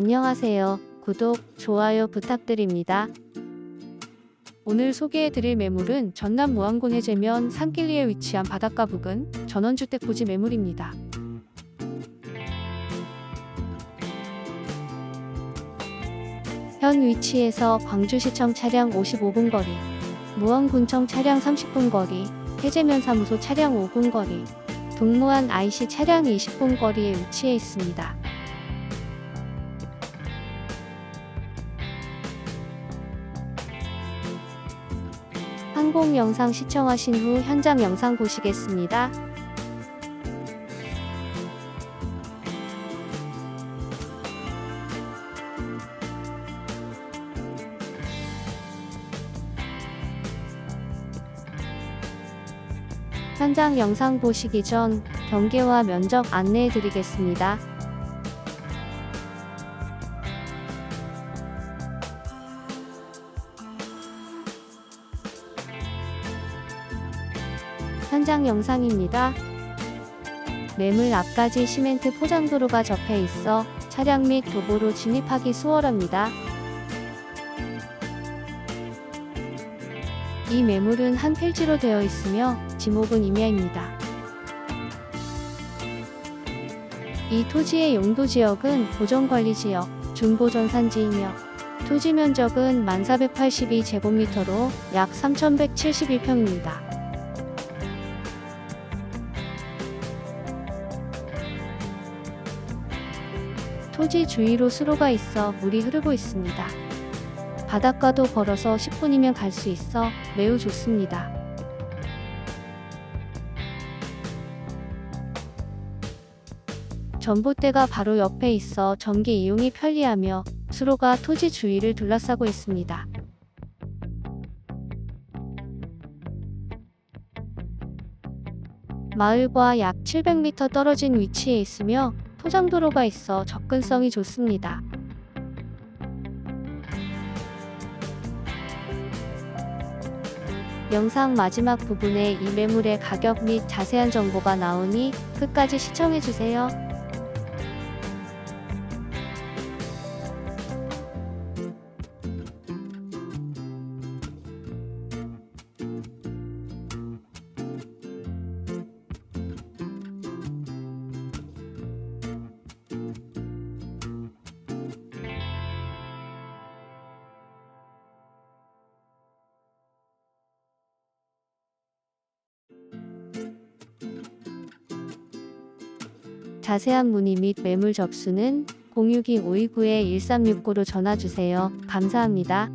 안녕하세요. 구독, 좋아요 부탁드립니다. 오늘 소개해드릴 매물은 전남 무안군 해제면 산길리에 위치한 바닷가 부근 전원주택 부지 매물입니다. 현 위치에서 광주시청 차량 55분 거리, 무안군청 차량 30분 거리, 해제면 사무소 차량 5분 거리, 동무안 IC 차량 20분 거리에 위치해 있습니다. 항공 영상 시청하신 후 현장 영상 보시겠습니다. 현장 영상 보시기 전 경계와 면적 안내해 드리겠습니다. 현장 영상입니다. 매물 앞까지 시멘트 포장도로가 접해 있어 차량 및 도보로 진입하기 수월합니다. 이 매물은 한 필지로 되어 있으며 지목은 임야입니다. 이 토지의 용도 지역은 보전관리 지역, 중보전산지이며 토지 면적은 1482제곱미터로 약 3171평입니다. 토지 주위로 수로가 있어 물이 흐르고 있습니다. 바닷가도 걸어서 10분이면 갈 수 있어 매우 좋습니다. 전봇대가 바로 옆에 있어 전기 이용이 편리하며 수로가 토지 주위를 둘러싸고 있습니다. 마을과 약 700m 떨어진 위치에 있으며 포장도로가 있어 접근성이 좋습니다. 영상 마지막 부분에 이 매물의 가격 및 자세한 정보가 나오니 끝까지 시청해주세요. 자세한 문의 및 매물 접수는 062-529-1369로 전화주세요. 감사합니다.